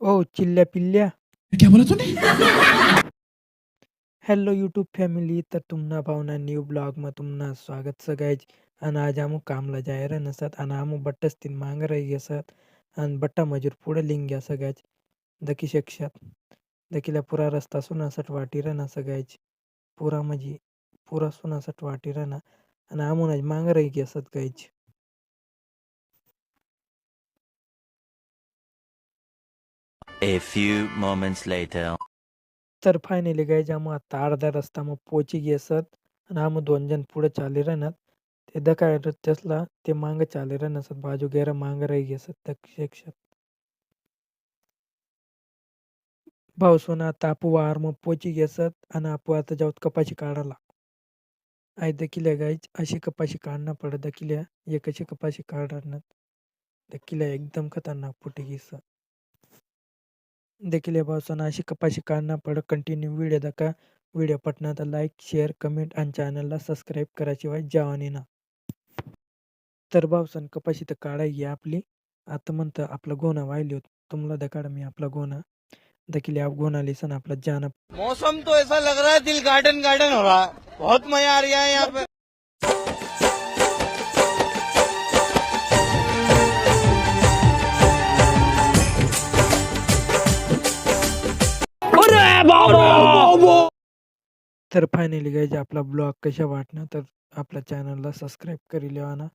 ओ चिल्ल्या पिल्ल्या. क्या बोला तूने? હેલો યુટ્યુબ ફેમિલી તો તુમના ભાવના ન્યૂ બ્લોગમાં તુમના સ્વાગત છે ગાઈજ અને આજ આમું કામલા જાય રહે સત અને આમું બટ્ટસ્તીન માંગ રહી ગયા आणि बट्टा मजूर पुढे लिंग घ्या सगळ्याच दखी शिक्षात. दकीला पुरा रस्ता सुनासट वाटी राहणार सगळ्याच पुरा म्हणजे पुरा सुनासट वाटी राहणार आणि आमून आज मांग रही घ्या सत गायची A few moments later. तर फायनली गाईज आम्ही आता अर्धा रस्ता मग पोची गेसत आणि आम्ही दोन जण पुढे चाले राहणार ते दकाय रस्त्यासला ते मांग चाले राहणार बाजू गेरा मांग राही गेसत दक्षिक्षात भाऊ सोना आता आपू वार मग पोची गेसत आणि आपू आता जाऊत कपाशी काढायला. आई दकिल्या गायच अशी कपाशी काढणं पडत दकिल्या एक अशी कपाशी काढणार. दकिल्या एकदम खतरनाक फुटी गेस देखील भावसाना अशी कपाशी काढणं पडत कंटिन्यू व्हिडिओ दाखा व्हिडिओ पटना तर लाईक शेअर कमेंट आणि चॅनलला सबस्क्राईब कराशिवाय जावानी ना. तर भावसन कपाशी तर काढायची आपली. आता म्हणतं आपला गोना वाहिली होत तुम्हाला दकाड मी आपला गोना देखील आप गोना लिसन आपला जाना मौसम तो ऐसा लग रहा है दिल गार्डन गार्डन हो रहा बहुत मजा आ रहा है यहाँ पे. तर फायनली गाईज आपला ब्लॉग कशा वाटणार तर आपल्या चॅनलला सबस्क्राईब करी लेवा ना?